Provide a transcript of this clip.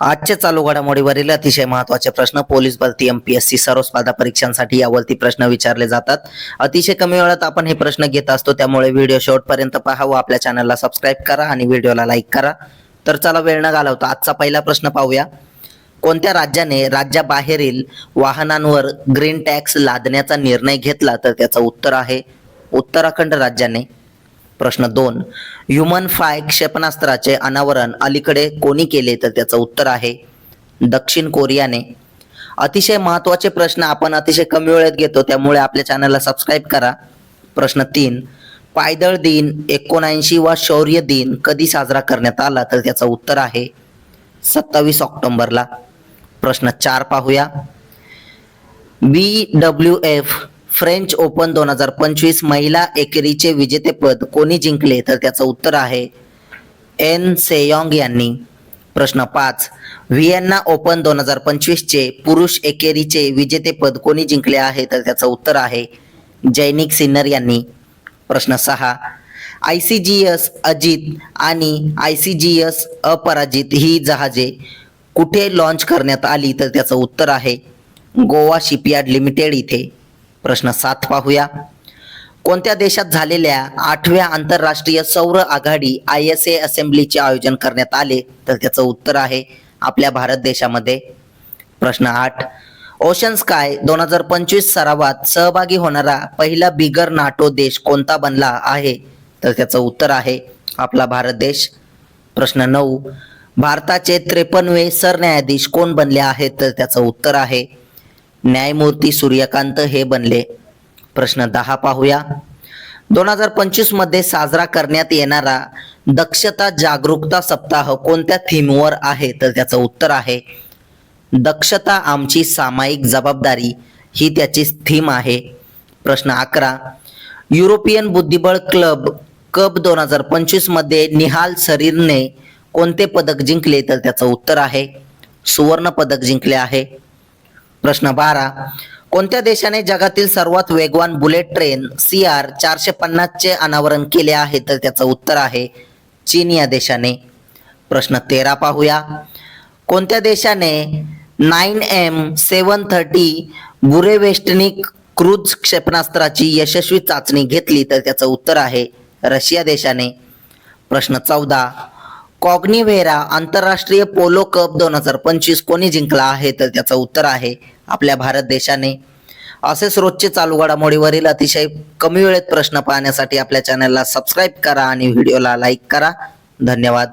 आजच्या चालू घडामोडीवरील अतिशय महत्त्वाचे प्रश्न पोलीस भरती एमपीएससी सर्व स्पर्धा परीक्षांसाठी यावरती प्रश्न विचारले जातात. अतिशय कमी वेळात आपण हे प्रश्न घेत असतो त्यामुळे व्हिडिओ शेवटपर्यंत पहा व आपल्या चॅनलला सबस्क्राईब करा आणि व्हिडिओला लाईक करा. तर चला वेळ न घालवता आजचा पहिला प्रश्न पाहूया. कोणत्या राज्याने राज्याबाहेरील वाहनांवर ग्रीन टॅक्स लादण्याचा निर्णय घेतला? तर त्याचं उत्तर आहे उत्तराखंड राज्याने. प्रश्न दोन. ह्युमन फाय क्षेपणास्त्राचे अनावरण अलीकडे कोणी केले तर त्याचं उत्तर आहे दक्षिण कोरियाने. अतिशय महत्त्वाचे प्रश्न आपण अतिशय कमी वेळेत घेतो त्यामुळे आपल्या चॅनलला सबस्क्राईब करा. प्रश्न तीन. पायदळ दिन एकोणऐंशी वा शौर्य दिन कधी साजरा करण्यात आला तर त्याचं उत्तर आहे सत्तावीस ऑक्टोबरला. प्रश्न चार पाहूया. B W F French Open दोन हजार पंचवीस महिला एकेरीचे विजेतेपद कोणी जिंकले? तर त्याचं उत्तर आहे एन सेयॉंग यांनी. प्रश्न पाच. व्हिएन्ना ओपन दोन हजार पंचवीसचे पुरुष एकेरीचे विजेतेपद कोणी जिंकले आहे? तर त्याचं उत्तर आहे जैनिक सिन्नर यांनी. प्रश्न सहा. I C G S Ajit आणि आय सी जी एस अपराजित ही जहाजे कुठे लॉन्च करण्यात आली? तर त्याचं उत्तर आहे गोवा शिपयार्ड लिमिटेड इथे. प्रश्न सात पाहूया. कोणत्या देशात झालेल्या आठव्या आंतरराष्ट्रीय सौर आघाडी आय एस ए असेंब्लीचे आयोजन करण्यात आले? तर त्याचं उत्तर आहे आपल्या भारत देशामध्ये. प्रश्न आठ. ओशन स्काय दोन हजार पंचवीस सरावात सहभागी होणारा पहिला बिगर नाटो देश कोणता बनला आहे? तर त्याचं उत्तर आहे आपला भारत देश. प्रश्न नऊ. भारताचे त्रेपन्नवे सरन्यायाधीश कोण बनले आहेत? तर त्याचं उत्तर आहे न्यायमूर्ती सूर्यकांत हे बनले. प्रश्न दहा पाहूया. दोन हजार पंचवीसमध्ये साजरा करण्यात येणारा दक्षता जागरूकता सप्ताह कोणत्या थीमवर आहे? तर त्याचं उत्तर आहे दक्षता आमची सामायिक जबाबदारी ही त्याची थीम आहे. प्रश्न अकरा युरोपियन बुद्धिबळ क्लब कप दोन हजार पंचवीसमध्ये निहाल सरीरने कोणते पदक जिंकले? तर त्याचं उत्तर आहे सुवर्ण पदक जिंकले आहे. प्रश्न बारा. कोणत्या देशाने जगातील सर्वात वेगवान बुलेट ट्रेन सी आर चारशे पन्नासचे अनावरण केले आहे? तर त्याचं उत्तर आहे चीन या देशाने. प्रश्न तेरा पाहूया. कोणत्या देशाने nine M seven thirty Burevestnik cruise क्षेपणास्त्राची यशस्वी चाचणी घेतली? तर त्याचं उत्तर आहे रशिया देशाने. प्रश्न चौदा. कॉग्निव्हेरा आंतरराष्ट्रीय पोलो कप दोन हजार पंचवीस कोणी जिंकला आहे तर त्याचं उत्तर आहे आपल्या भारत देशाने. असेच रोजचे चालू घडामोडीवरील अतिशय कमी वेळेत प्रश्न पाहण्यासाठी आपल्या चॅनलला सबस्क्राईब करा आणि व्हिडिओला लाईक करा. धन्यवाद.